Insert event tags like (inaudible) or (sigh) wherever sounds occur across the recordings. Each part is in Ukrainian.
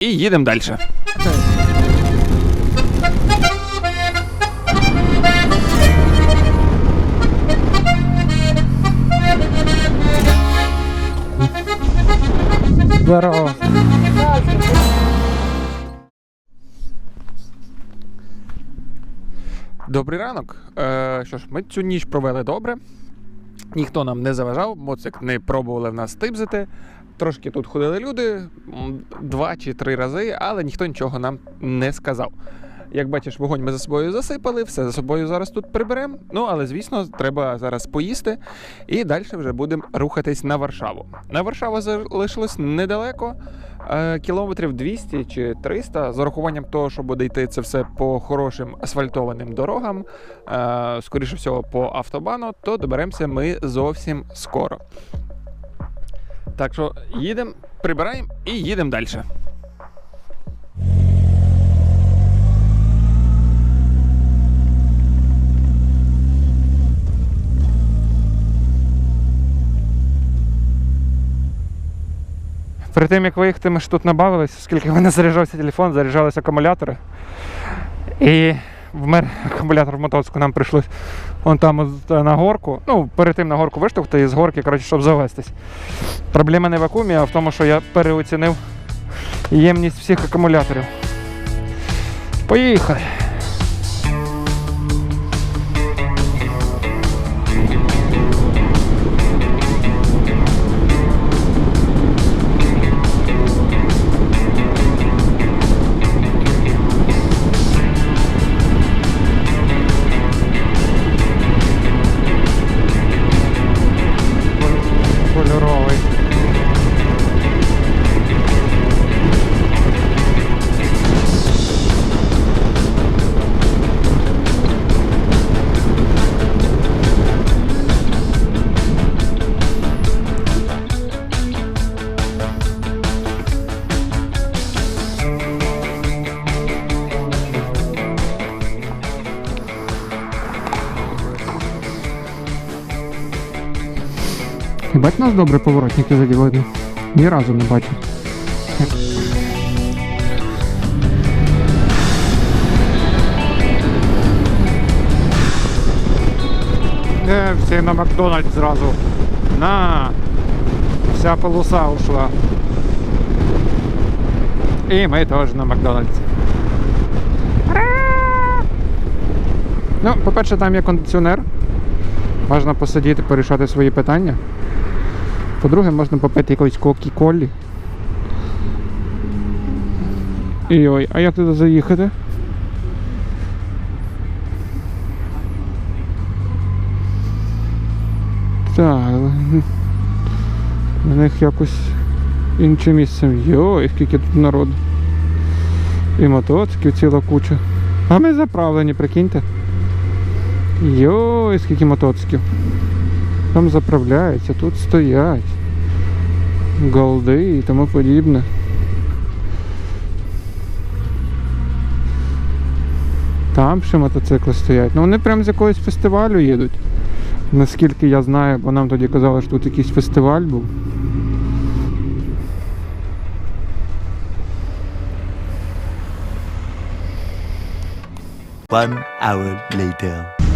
і їдемо далі. Здорово. Добрий ранок. Е, що ж, ми цю ніч провели добре. Ніхто нам не заважав, моцик не пробували в нас типзити. Трошки тут ходили люди два чи три рази, але ніхто нічого нам не сказав. Як бачиш, вогонь ми за собою засипали, все за собою зараз тут приберемо. Ну, але звісно, треба зараз поїсти і далі вже будемо рухатись на Варшаву. На Варшаву залишилось недалеко, е, кілометрів 200 чи 300, з урахуванням того, що буде йти це все по хорошим асфальтованим дорогам, е, скоріше всього, по автобану, то доберемося ми зовсім скоро. Так що їдемо, прибираємо і їдемо далі. Перед тим як виїхати, ми ж тут набавились, оскільки в мене заряджався телефон, заряджалися акумулятори. І вмер акумулятор в мотоцику, нам прийшлось вон там на горку. Ну, перед тим на горку виштовхти і з горки, коротше, щоб завестись. Проблема не в акумі, а в тому, що я переоцінив ємність всіх акумуляторів. Поїхали! Бать нас добре поворотники заділили. Ні разу не бачив. Е, всі на Макдональдс зразу. На! Вся полоса ушла. І ми теж на Макдональдс. Ну, по-перше, там є кондиціонер. Можна посидіти, порішати свої питання. По-друге, можна попити якоїсь кокі-колі. І ой, а як туди заїхати? Так. У них якось інше місце. Йой, скільки тут народу. І мотоциклів ціла куча. А ми заправлені, прикиньте. Йой, скільки мотоциклів. Там заправляються, тут стоять. Голди і тому подібне. Там ще мотоцикли стоять. Ну вони прям з якогось фестивалю їдуть. Наскільки я знаю, бо нам тоді казали, що тут якийсь фестиваль був. One hour later.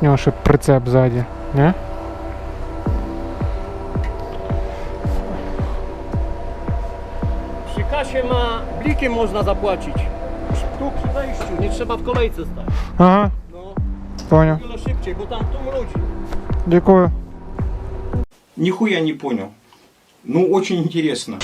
У нього ще прицеп ззаді, не? Przy kasie ma blikiem można zapłacić. Tu przy wejściu, nie trzeba w kolejce stać. Ага, No, поняв. wiele szybciej, bo tam tłum ludzi. Дякую. Нихуя не понял. Ну, очень интересно.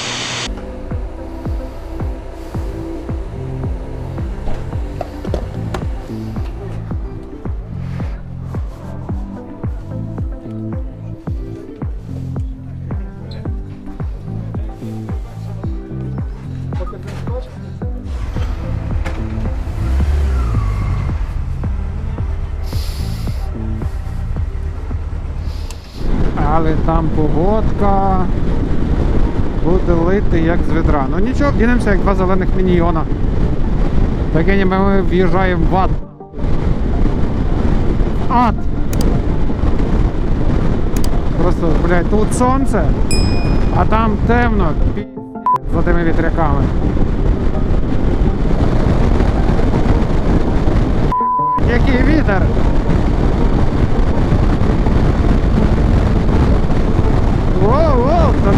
Але там погодка буде лити як з відра. Ну нічого, вдінемося як два зелених міньйона. Таке ніби ми в'їжджаємо в ад. Ад! Просто, блядь, тут сонце, а там темно, пі... за тими вітряками. Який вітер!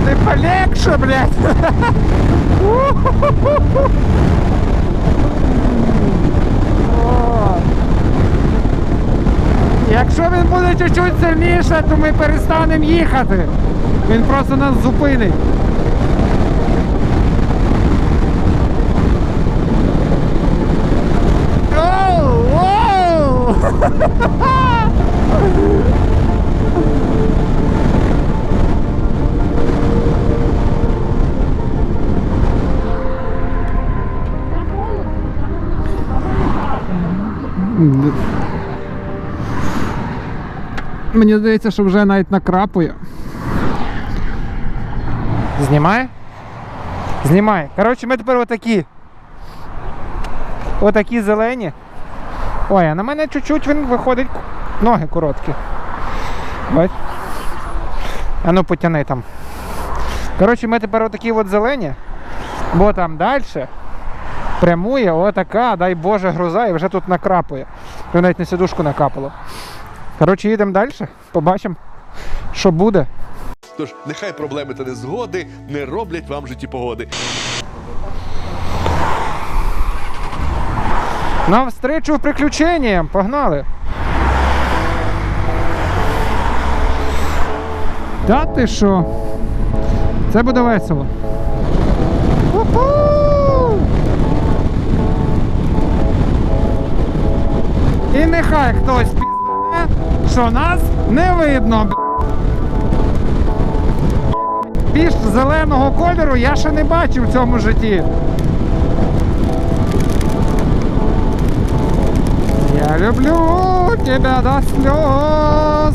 Ты полегче, блядь. (laughs) Якщо він буде чуть-чуть сильніше, то ми перестанемо їхати. Він просто нас зупинить. Мені здається, що вже навіть накрапує. Знімає? Знімає. Коротше, ми тепер отакі. Отакі зелені. Ой, а на мене чуть-чуть він виходить. Ноги короткі. Бач? А ну потяни там. Коротше, ми тепер отакі от зелені, бо там далі прямує отака, дай Боже, груза і вже тут накрапує. Навіть на сідушку накапало. Коротше, їдемо далі, побачимо, що буде. Тож нехай проблеми та незгоди не роблять вам в житті погоди. Навстречу приключенням, погнали. Та ти що? Це буде весело. І нехай хтось що нас не видно. Більш зеленого кольору я ще не бачив в цьому житті. Я люблю тебя до слез.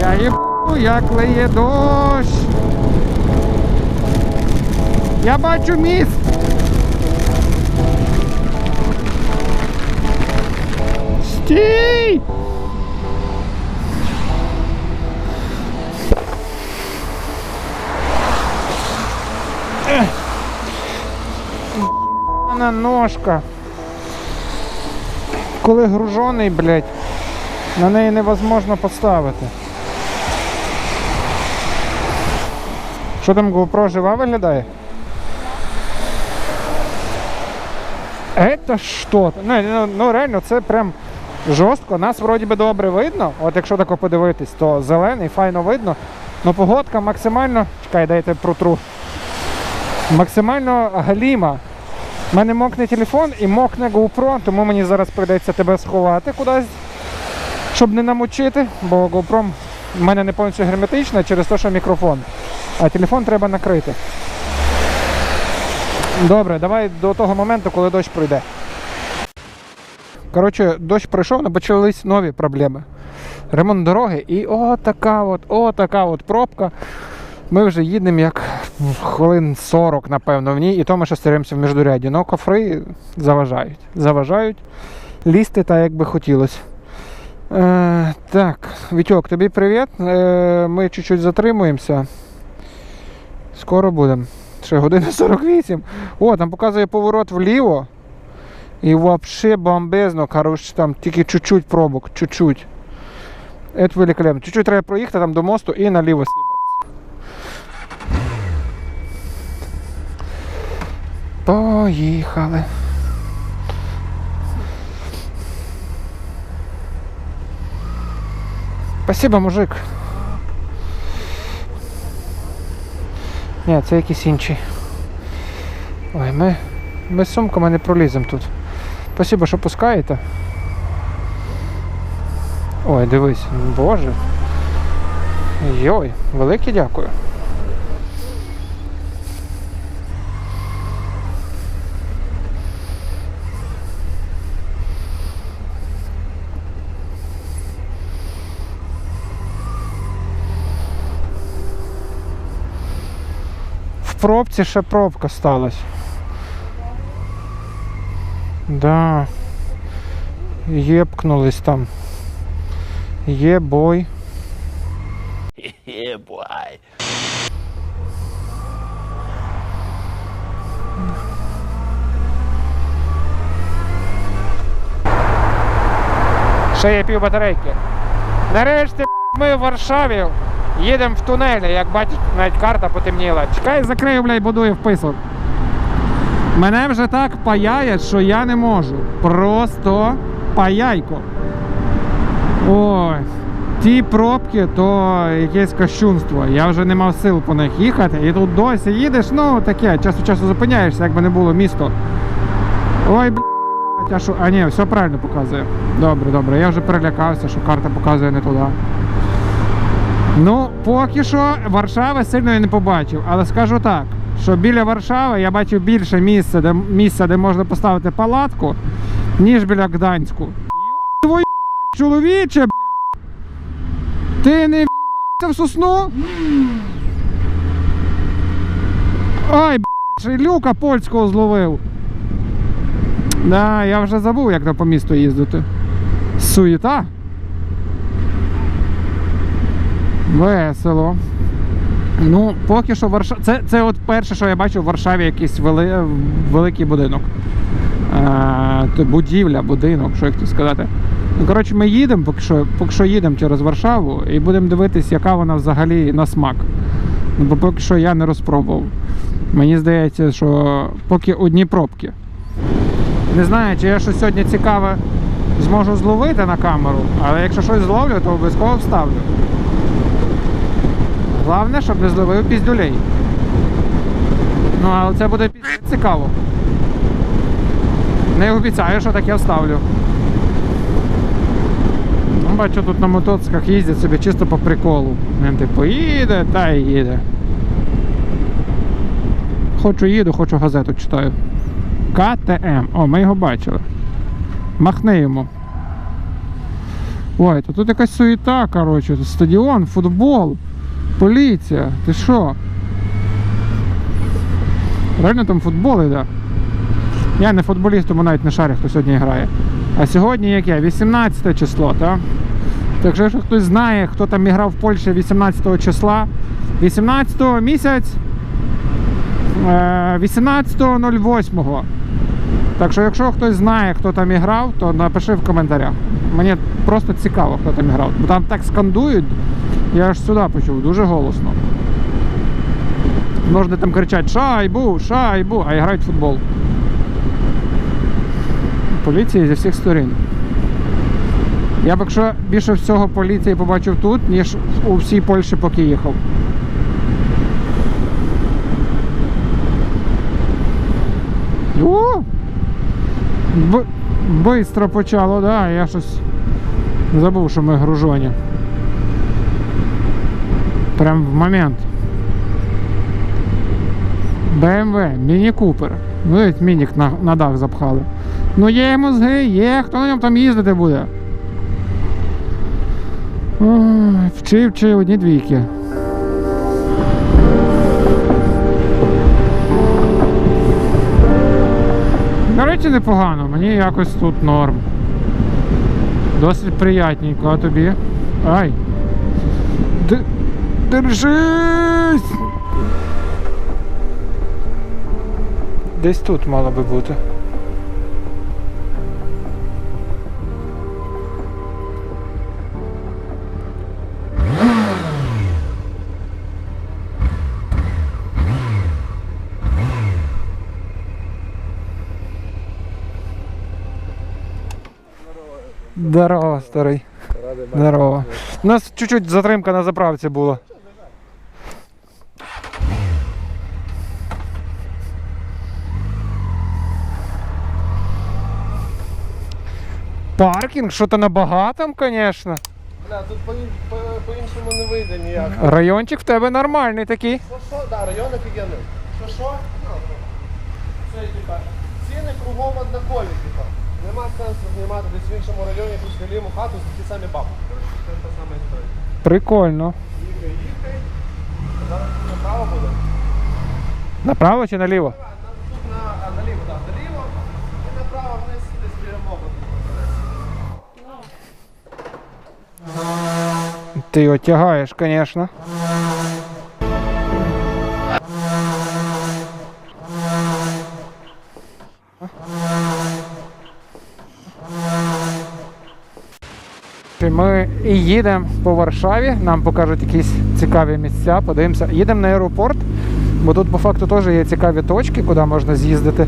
Я ебу, як лиє дощ. Я бачу міст. Стій! На ножка. Коли гружений, блядь, на неї невозможно поставити. Що там GoPro жива виглядає? Это що? Ну, ну, ну реально, це прям жорстко. Нас вроді би добре видно. От якщо тако подивитись, то зелений, файно видно. Ну погодка максимально. Чекай, дайте протру. Максимально галіма. У мене мокне телефон і мокне GoPro, тому мені зараз прийдеться тебе сховати кудись, щоб не намочити, бо GoPro в мене не повністю герметична через те, що мікрофон. А телефон треба накрити. Добре, давай до того моменту, коли дощ пройде. Коротше, дощ пройшов, але почались нові проблеми. Ремонт дороги і о, така от, о, така от пробка. Ми вже їдемо як хвилин 40, напевно, в ній, і то ми ще стаємося в міждуряді. Ну, кофри заважають. Заважають лізти так, як би хотілося. Е, так, Вітьок, тобі привіт. Е, ми чуть-чуть затримуємося. Скоро будемо. Ще година 48. О, там показує поворот вліво. І вообще бомбезно, коротше, там тільки чуть-чуть пробок, чуть-чуть. Это великолепно. Чуть-чуть треба проїхати там до мосту і наліво сібатися. Поїхали. Спасибо, мужик. Ні, це якийсь інший. Ой, ми, ми з сумками не проліземо тут. Спасибо, що пускаєте. Ой, дивись, боже. Йой, велике дякую. Пробці ще пробка сталася. Да. Єпкнулись там. Є бой. Yeah, boy. Ще є пів батарейки. Нарешті ми в Варшаві їдемо в тунелі, як бачиш, навіть карта потемніла. Чекай, закрию, блядь, будує вписок. Мене вже так паяє, що я не можу. Просто паяйко. Ой, ті пробки, то якесь кощунство. Я вже не мав сил по них їхати. І тут досі їдеш, ну таке, час від часу зупиняєшся, якби не було місто. Ой, що... а ні, все правильно показує. Добре, добре. Я вже перелякався, що карта показує не туди. Ну, поки що Варшави сильно я не побачив, але скажу так, що біля Варшави я бачив більше місця, де, місця, де можна поставити палатку, ніж біля Гданську. Йоп твою мать, чоловіче, блядь! Ти не в'їбався в сосну? Ой, блядь, ще люка польського зловив. Да, я вже забув, як там по місту їздити. Суєта. Весело. Ну, поки що Варшава. Це, це от перше, що я бачу в Варшаві якийсь вели... великий будинок. То будівля, будинок, що як то сказати. Ну, коротше, ми їдемо, поки що, поки що їдемо через Варшаву і будемо дивитись, яка вона взагалі на смак. Ну, бо поки що я не розпробував. Мені здається, що поки одні пробки. Не знаю, чи я щось сьогодні цікаве зможу зловити на камеру, але якщо щось зловлю, то обов'язково вставлю. Головне, щоб не зловив піздюлей. Ну, але це буде цікаво. Не обіцяю, що таке вставлю. Ну, бачу, тут на мотоциклах їздять собі чисто по приколу. Він типу їде та й їде. Хочу їду, хочу газету читаю. КТМ. О, ми його бачили. Махни йому. Ой, то тут якась суєта, коротше. Стадіон, футбол, поліція. Ти що? Реально там футбол іде. Я не футболіст, тому навіть не шарю, хто сьогодні грає. А сьогодні яке? 18 число, так? Так що, якщо хтось знає, хто там грав в Польщі 18 числа, 18 місяць е, 18.08. Так що, якщо хтось знає, хто там іграв, то напиши в коментарях. Мені просто цікаво, хто там іграв. Бо там так скандують, я аж сюди почув, дуже голосно. Можна там кричати шайбу, шайбу, а грають в футбол. Поліція зі всіх сторін. Я б якщо більше всього поліції побачив тут, ніж у всій Польщі, поки їхав. О! Бистро почало, да, я щось забув, що ми гружоні. Прям в момент. BMW, Міні Купер. Ну, навіть мінік на, на дах запхали. Ну є мозги, є, хто на ньому там їздити буде? Ой, вчив, вчив, одні двійки. До речі, непогано, мені якось тут норм. Досить приятненько, а тобі? Ай. Держись! Десь тут мало би бути. Здорово, старий. Здорово. У нас чуть-чуть затримка на заправці була. Паркінг, що то на багатом, звісно. Бля, тут по- по- по-іншому не вийде ніяк. Райончик в тебе нормальний такий. Що що, да, район офігенний. Що що? Ну, Це типа, ціни кругом однакові, типа. Нема сенсу знімати десь в іншому районі якусь галіму хату за ті самі бабки. Коротше, це та сама історія. Прикольно. Їхай, їхай. Зараз направо буде. Направо чи наліво? А, на- Тут на, а, наліво, так, наліво. І направо вниз десь біля мого. Ти його тягаєш, звісно. Ми їдемо по Варшаві, нам покажуть якісь цікаві місця, подивимося. Їдемо на аеропорт, бо тут по факту теж є цікаві точки, куди можна з'їздити.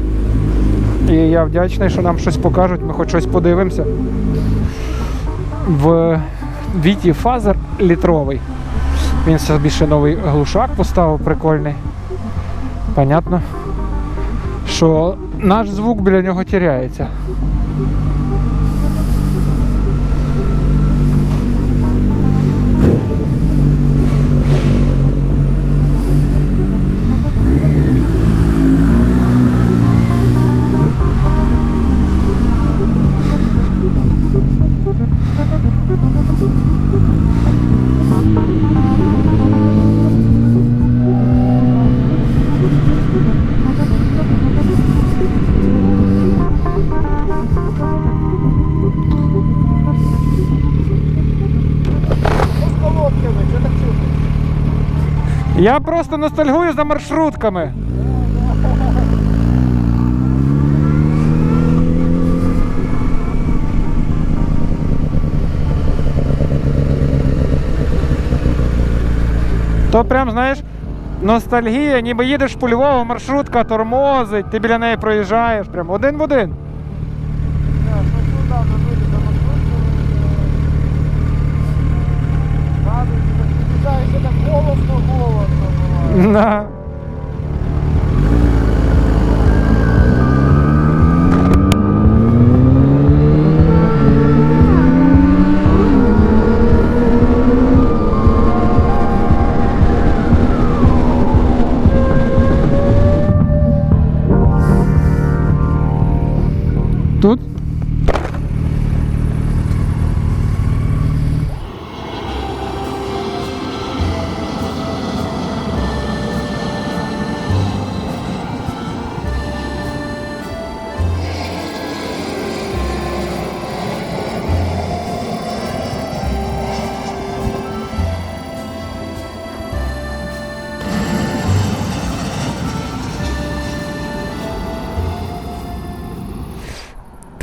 І я вдячний, що нам щось покажуть, ми хоч щось подивимося. В Віті Фазер літровий. Він собі ще новий глушак поставив прикольний. Понятно, що наш звук біля нього тіряється. Я просто ностальгую за маршрутками. То прям, знаєш, ностальгія, ніби їдеш по Львову, маршрутка тормозить, ти біля неї проїжджаєш, прям один в один. Ще так голосно, голосно. Да. Тут?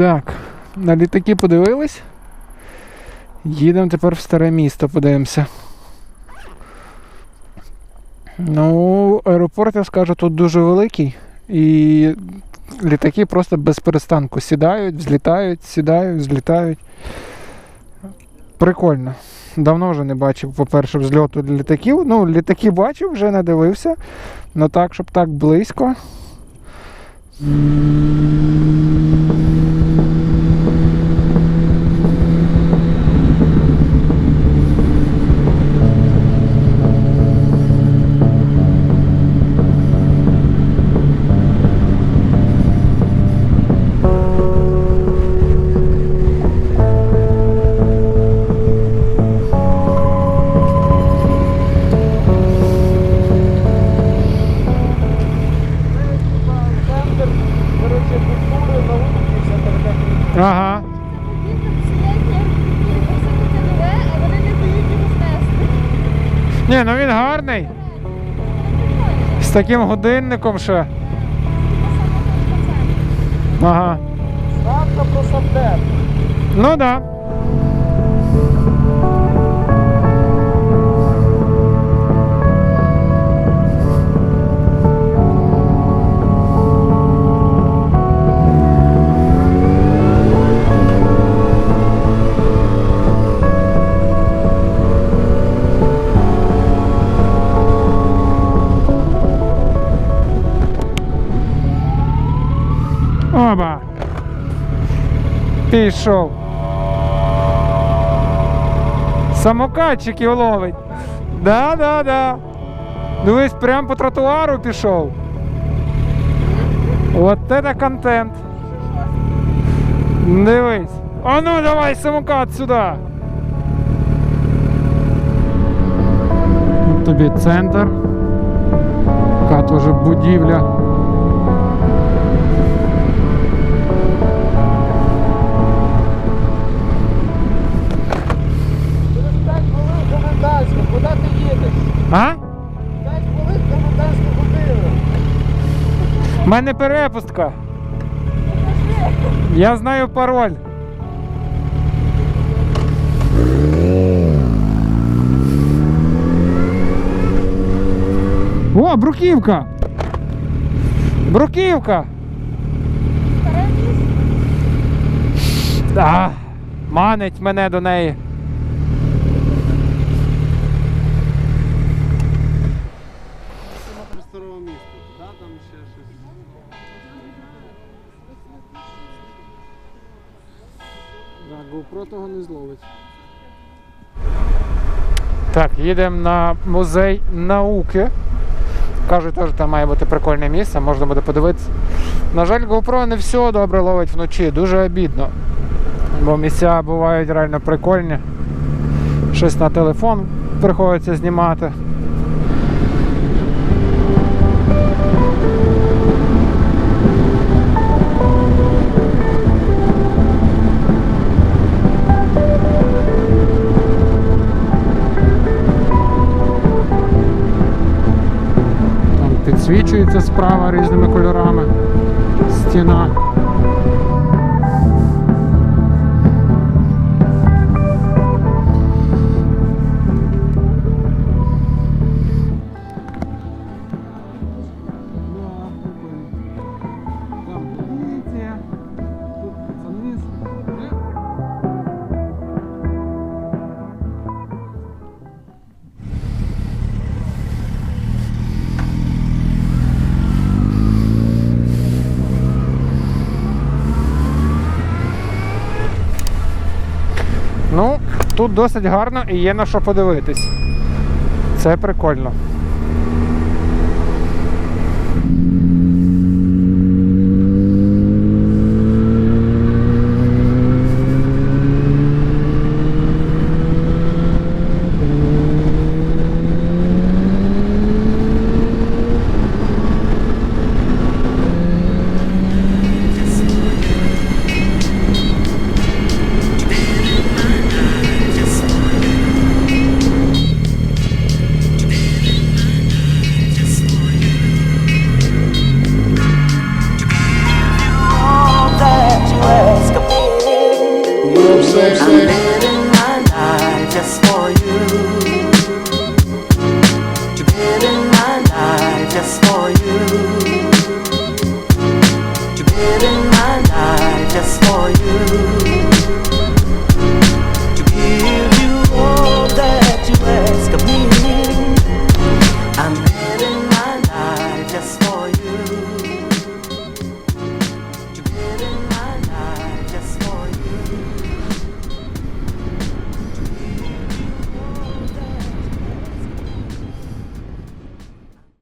Так, на літаки подивились. Їдемо тепер в старе місто, подивимося. Ну, аеропорт, я скажу, тут дуже великий. І літаки просто без перестанку сідають, взлітають, сідають, взлітають. Прикольно. Давно вже не бачив, по-перше, взльоту літаків. Ну, літаки бачив, вже не дивився. Ну так, щоб так близько. Ага. Ні, ну він гарний. З таким годинником ще. Ага. Ставка про саптер. Ну так. Да. Пішов. Самокатчиків ловить. Да, да, да. Дивись, прям по тротуару пішов. От це контент. Дивись. А ну давай самокат сюди. Тобі центр. Така теж будівля. У мене перепустка. Я знаю пароль. О, бруківка! Бруківка! А, манить мене до неї. Їдемо на музей науки. Кажуть, теж там має бути прикольне місце, можна буде подивитися. На жаль, GoPro не все добре ловить вночі, дуже обідно. Бо місця бувають реально прикольні. Щось на телефон приходиться знімати. Підсвічується справа різними кольорами. Стіна. Тут досить гарно і є на що подивитись. Це прикольно.